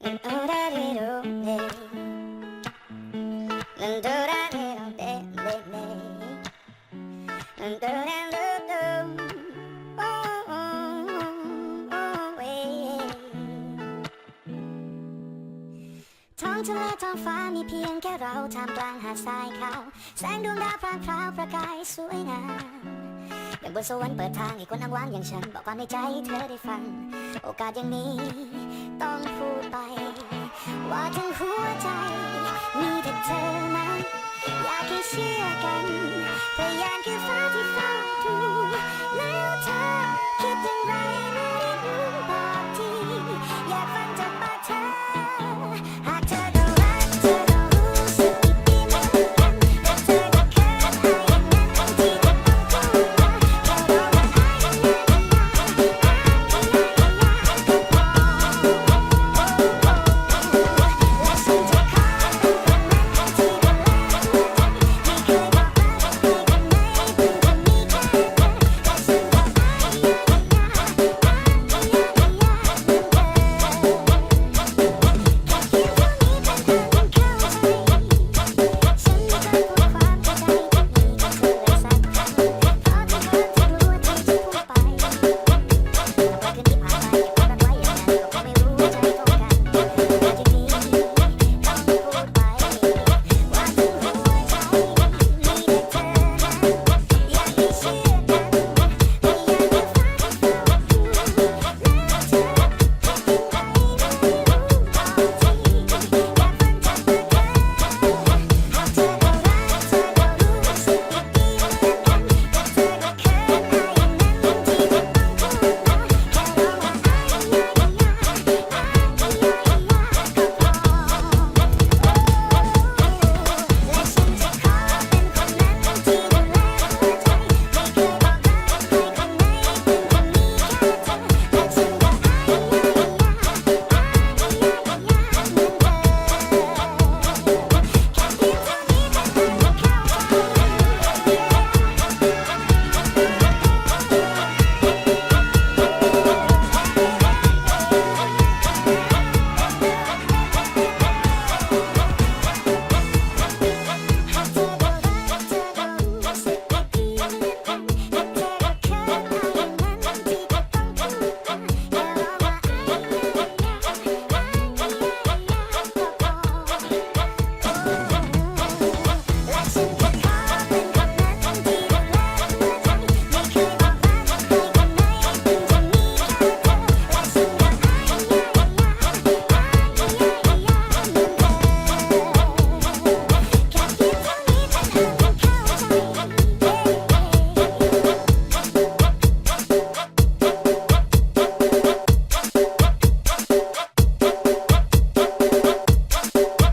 ท้องทะเลท้องฟ้ามีเพียงแค่เราท่ามกลางหาดทรายขาวแสงดวงดาวพรางพราวประกายสวยงามอย่างบนสวรรค์เปิดทางให้คนอ้างว้างอย่างฉัน บอกความในใจเธอได้ฟัง โอกาสอย่างนี้ต้องพูดไป